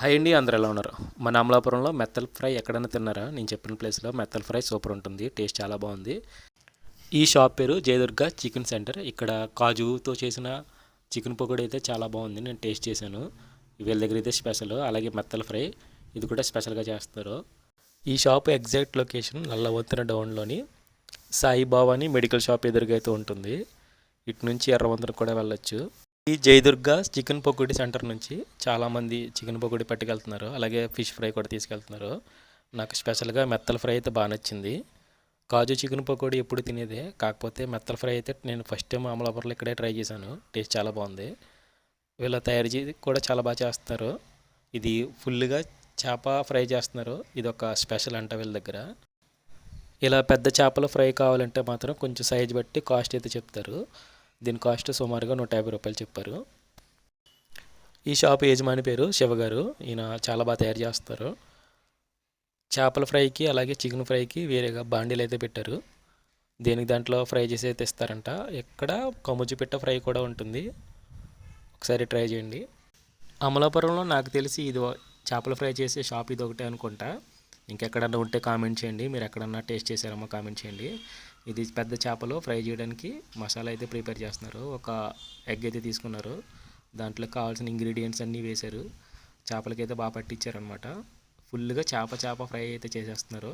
Hi అండి అందరు ఎలా ఉన్నారు? మన అమలాపురంలో మెత్తల ఫ్రై ఎక్కడైనా తిన్నారా? నేను చెప్పిన ప్లేస్లో మెత్తల ఫ్రై సూపర్ ఉంటుంది టేస్ట్ చాలా బాగుంది. ఈ షాప్ పేరు జయదుర్గ చికెన్ సెంటర్. ఇక్కడ కాజుతో చేసిన చికెన్ పకోడీ అయితే చాలా బాగుంది నేను టేస్ట్ చేశాను. వీళ్ళ దగ్గర అయితే స్పెషల్ అలాగే మెత్తల ఫ్రై. ఇది కూడా స్పెషల్గా చేస్తారు. ఈ షాప్ ఎగ్జాక్ట్ లొకేషన్ నల్లవంతెన డౌన్లోని సాయిబాబాని మెడికల్ షాప్ ఎదురుగా అయితే ఉంటుంది. ఇటు నుంచి ఎర్రవంతెన కూడా వెళ్ళొచ్చు. ఈ జయదుర్గ చికెన్ పకోడీ సెంటర్ నుంచి చాలామంది చికెన్ పకోడీ పట్టుకెళ్తున్నారు. అలాగే ఫిష్ ఫ్రై కూడా తీసుకెళ్తున్నారు. నాకు స్పెషల్గా మెత్తల ఫ్రై అయితే బాగా నచ్చింది. కాజు చికెన్ పకోడీ ఎప్పుడు తినేదే కాకపోతే మెత్తల ఫ్రై అయితే నేను ఫస్ట్ టైం అమలాపురంలో ఇక్కడే ట్రై చేశాను. టేస్ట్ చాలా బాగుంది. వీళ్ళ తయారు చేసి కూడా చాలా బాగా చేస్తున్నారు. ఇది ఫుల్గా చేప ఫ్రై చేస్తున్నారు. ఇది ఒక స్పెషల్ అంట వీళ్ళ దగ్గర. ఇలా పెద్ద చేపల ఫ్రై కావాలంటే మాత్రం కొంచెం సైజ్ బట్టి కాస్ట్ అయితే చెప్తారు. దీని కాస్ట్ సుమారుగా నూట యాభై రూపాయలు చెప్పారు. ఈ షాప్ యజమాని పేరు శివగారు ఈయన చాలా బాగా తయారు చేస్తారు. చేపల ఫ్రైకి అలాగే చికెన్ ఫ్రైకి వేరేగా బాండీలు అయితే పెట్టారు. దేనికి దాంట్లో ఫ్రై చేసి అయితే ఇస్తారంట ఇక్కడ కముజు పిట్ట ఫ్రై కూడా ఉంటుంది. ఒకసారి ట్రై చేయండి. అమలాపురంలో నాకు తెలిసి ఇది చేపల ఫ్రై చేసే షాప్ ఇది ఒకటే అనుకుంటా. ఇంకెక్కడన్నా ఉంటే కామెంట్ చేయండి. మీరు ఎక్కడన్నా టేస్ట్ చేశారమ్మో కామెంట్ చేయండి. ఇది పెద్ద చేపలు ఫ్రై చేయడానికి మసాలా అయితే ప్రిపేర్ చేస్తున్నారు. ఒక ఎగ్ అయితే తీసుకున్నారు. దాంట్లో కావాల్సిన ఇంగ్రీడియంట్స్ అన్నీ వేశారు. చేపలకైతే బాగా పట్టించారనమాట ఫుల్గా చేప చేప ఫ్రై అయితే చేసేస్తున్నారు.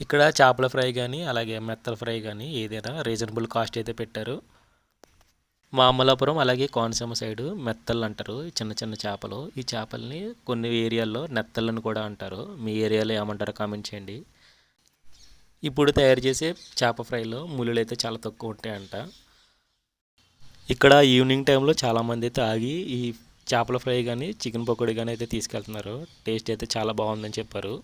ఇక్కడ చేపల ఫ్రై కానీ అలాగే మెత్తల ఫ్రై కానీ ఏదైనా రీజనబుల్ కాస్ట్ అయితే పెట్టారు. మా అమలాపురం అలాగే కోనసీమ సైడు మెత్తలు అంటారు. చిన్న చిన్న చేపలు. ఈ చేపల్ని కొన్ని ఏరియాల్లో నెత్తళ్ళని కూడా అంటారు. మీ ఏరియాలో ఏమంటారో కామెంట్ చేయండి. ఇప్పుడు తయారు చేసే చేప ఫ్రైలో ములులు అయితే చాలా తక్కువ ఉంటాయంట. ఇక్కడ ఈవినింగ్ టైంలో చాలామంది అయితే ఆగి ఈ చేపల ఫ్రై కానీ చికెన్ పకోడీ కానీ అయితే తీసుకెళ్తున్నారు. టేస్ట్ అయితే చాలా బాగుందని చెప్పారు.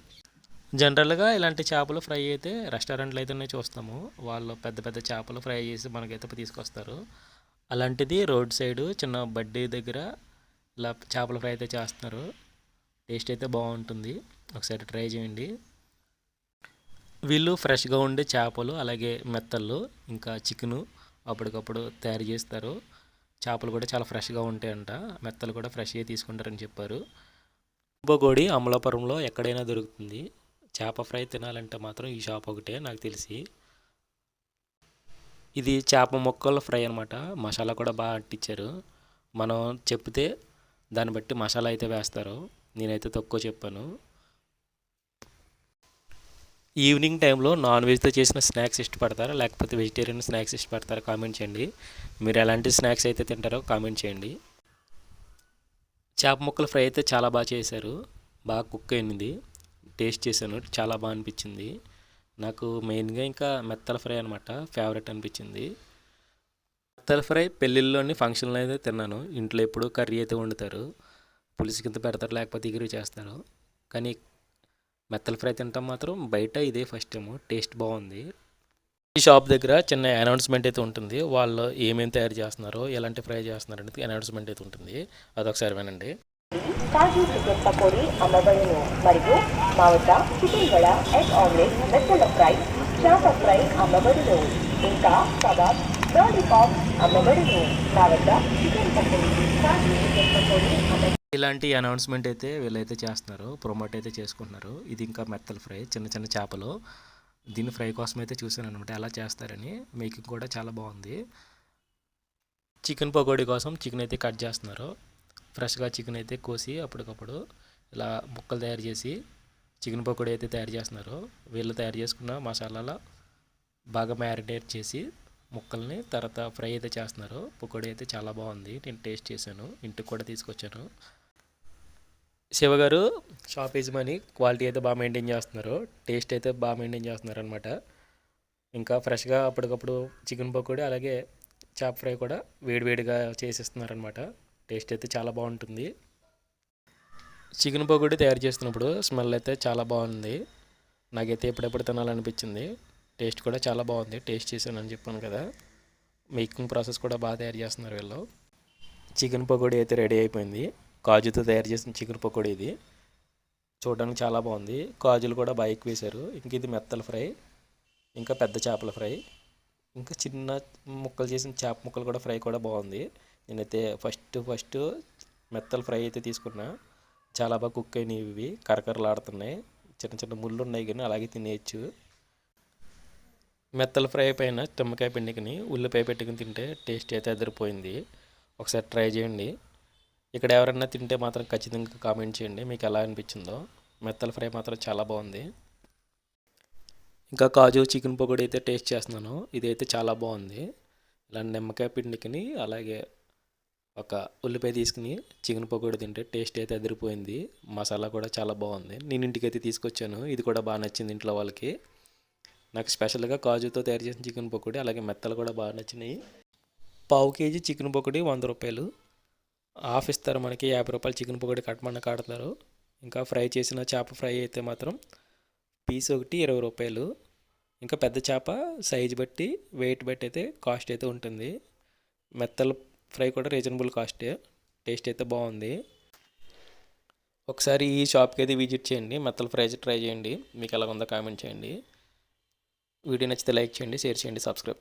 జనరల్గా ఇలాంటి చేపలు ఫ్రై అయితే రెస్టారెంట్లో అయితేనే చూస్తాము. వాళ్ళు పెద్ద పెద్ద చేపలు ఫ్రై చేసి మనకైతే తీసుకొస్తారు. అలాంటిది రోడ్ సైడు చిన్న బడ్డీ దగ్గర ఇలా చేపల ఫ్రై అయితే చేస్తున్నారు. టేస్ట్ అయితే బాగుంటుంది. ఒకసారి ట్రై చేయండి. వీళ్ళు ఫ్రెష్గా ఉండే చేపలు అలాగే మెత్తళ్ళు ఇంకా చికెను అప్పటికప్పుడు తయారు చేస్తారు. చేపలు కూడా చాలా ఫ్రెష్గా ఉంటాయంట. మెత్తలు కూడా ఫ్రెష్గా తీసుకుంటారని చెప్పారు. కుంభకోడి అమలాపురంలో ఎక్కడైనా దొరుకుతుంది. చేప ఫ్రై తినాలంటే మాత్రం ఈ షాప్ ఒకటే నాకు తెలిసి. ఇది చేప ముక్కల ఫ్రై అనమాట మసాలా కూడా బాగా అట్టించారు మనం చెప్తే దాన్ని బట్టి మసాలా అయితే వేస్తారు. నేనైతే తక్కువ చెప్పాను. ఈవినింగ్ టైంలో నాన్ వెజ్తో చేసిన స్నాక్స్ ఇష్టపడతారా? లేకపోతే వెజిటేరియన్ స్నాక్స్ ఇష్టపడతారా? కామెంట్ చేయండి. మీరు ఎలాంటి స్నాక్స్ అయితే తింటారో కామెంట్ చేయండి. చేప ముక్కల ఫ్రై అయితే చాలా బాగా చేశారు. బాగా కుక్ అయింది. టేస్ట్ చేశాను. చాలా బాగా అనిపించింది. నాకు మెయిన్గా ఇంకా మెత్తల ఫ్రై అనమాట ఫేవరెట్ అనిపించింది. మెత్తల ఫ్రై పెళ్ళిళ్ళలోని ఫంక్షన్లో అయితే తిన్నాను. ఇంట్లో ఎప్పుడు కర్రీ అయితే వండుతారు. పులుసు కింద పెడతారు లేకపోతే ఎగురు చేస్తారు. కానీ మెత్తల ఫ్రై తింటాం మాత్రం బయట ఇదే ఫస్ట్ టైం టేస్ట్ బాగుంది. ఈ షాప్ దగ్గర చిన్న అనౌన్స్మెంట్ అయితే ఉంటుంది. వాళ్ళు ఏమేమి తయారు చేస్తున్నారో ఎలాంటి ఫ్రై చేస్తున్నారు అనేది అనౌన్స్మెంట్ అయితే ఉంటుంది. అదొకసారి వినండి. కాజు చికెన్ పకోడీ అమ్మబడును. మరియు మా వద్ద చికెన్ వడ ఎగ్ ఆమ్లెట్ మెత్తల ఫ్రై చేప ఫ్రై అమ్మబడును. ఇంకా కబాబ్ లాలీపాప్ అమ్మబడును. మా వద్ద చికెన్ పకోడీ చికెన్ పకోడీ ఇలాంటి అనౌన్స్మెంట్ అయితే వీళ్ళైతే చేస్తున్నారు. ప్రొమోట్ అయితే చేసుకుంటున్నారు. ఇది ఇంకా మెత్తల ఫ్రై చిన్న చిన్న చేపలు. దీన్ని ఫ్రై కోసం అయితే చూసాను అనమాట ఎలా చేస్తారని మేకింగ్ కూడా చాలా బాగుంది. చికెన్ పకోడీ కోసం చికెన్ అయితే కట్ చేస్తున్నారు. ఫ్రెష్గా చికెన్ అయితే కోసి అప్పటికప్పుడు ఇలా ముక్కలు తయారు చేసి చికెన్ పకోడీ అయితే తయారు చేస్తున్నారు. వీళ్ళు తయారు చేసుకున్న మసాలాల బాగా మ్యారినేట్ చేసి ముక్కల్ని తర్వాత ఫ్రై అయితే చేస్తున్నారు. పకోడీ అయితే చాలా బాగుంది. నేను టేస్ట్ చేశాను. ఇంటికి కూడా తీసుకొచ్చాను. శివగారు షాప్ యజమాని క్వాలిటీ అయితే బాగా మెయింటైన్ చేస్తున్నారు. టేస్ట్ అయితే బాగా మెయింటైన్ చేస్తున్నారు అనమాట ఇంకా ఫ్రెష్గా అప్పటికప్పుడు చికెన్ పకోడీ అలాగే చేప ఫ్రై కూడా వేడివేడిగా చేసిస్తున్నారు అనమాట టేస్ట్ అయితే చాలా బాగుంటుంది. చికెన్ పకోడీ తయారు చేస్తున్నప్పుడు స్మెల్ అయితే చాలా బాగుంది. నాకైతే ఎప్పుడెప్పుడు తినాలనిపించింది. టేస్ట్ కూడా చాలా బాగుంది. టేస్ట్ చేశాను అని చెప్పాను కదా. మేకింగ్ ప్రాసెస్ కూడా బాగా తయారు చేస్తున్నారు వీళ్ళు. చికెన్ పకోడీ అయితే రెడీ అయిపోయింది. కాజుతో తయారు చేసిన చికెన్ పకోడీ ఇది. చూడడానికి చాలా బాగుంది. కాజులు కూడా బాగా ఎక్కువ వేశారు. ఇంక ఇది మెత్తల ఫ్రై ఇంకా పెద్ద చేపల ఫ్రై ఇంకా చిన్న ముక్కలు చేసిన చేప ముక్కలు కూడా ఫ్రై కూడా బాగుంది. నేనైతే ఫస్ట్ ఫస్ట్ మెత్తలు ఫ్రై అయితే తీసుకున్నా. చాలా బాగా కుక్ అయినాయి ఇవి. కరకరలాడుతున్నాయి. చిన్న చిన్న ముళ్ళు ఉన్నాయి కానీ అలాగే తినేయచ్చు. మెత్తల ఫ్రై పైన నిమ్మకాయ పిండికిని ఉల్లిపాయ పెట్టుకుని తింటే టేస్ట్ అయితే అదిరిపోయింది. ఒకసారి ట్రై చేయండి. ఇక్కడ ఎవరైనా తింటే మాత్రం ఖచ్చితంగా కామెంట్ చేయండి. మీకు ఎలా అనిపించిందో. మెత్తల ఫ్రై మాత్రం చాలా బాగుంది. ఇంకా కాజు చికెన్ పకోడీ అయితే టేస్ట్ చేస్తున్నాను. ఇదైతే చాలా బాగుంది. ఇలా నిమ్మకాయ పిండికిని అలాగే ఒక ఉల్లిపాయ తీసుకుని చికెన్ పకోడీ తింటే టేస్ట్ అయితే అదిరిపోయింది. మసాలా కూడా చాలా బాగుంది. నేను ఇంటికి అయితే తీసుకొచ్చాను. ఇది కూడా బాగా నచ్చింది ఇంట్లో వాళ్ళకి. నాకు స్పెషల్గా కాజుతో తయారు చేసిన చికెన్ పకోడీ అలాగే మెత్తలు కూడా బాగా నచ్చినాయి. పావు కేజీ చికెన్ పకోడీ వంద రూపాయలు. హాఫ్ ఇస్తారు మనకి యాభై రూపాయలు చికెన్ పకోడీ కట్టమన్న కడతారు ఇంకా ఫ్రై చేసిన చేప ఫ్రై అయితే మాత్రం పీస్ ఒకటి ఇరవై రూపాయలు. ఇంకా పెద్ద చేప సైజ్ బట్టి వెయిట్ బట్టి అయితే కాస్ట్ అయితే ఉంటుంది. మెత్తలు ఫ్రై కూడా రీజనబుల్ కాస్ట్. టేస్ట్ అయితే బాగుంది. ఒకసారి ఈ షాప్కి అయితే విజిట్ చేయండి. మెత్తల ఫ్రై ట్రై చేయండి. మీకు ఎలా ఉందో కామెంట్ చేయండి. వీడియో నచ్చితే లైక్ చేయండి షేర్ చేయండి సబ్స్క్రైబ్ చేయండి.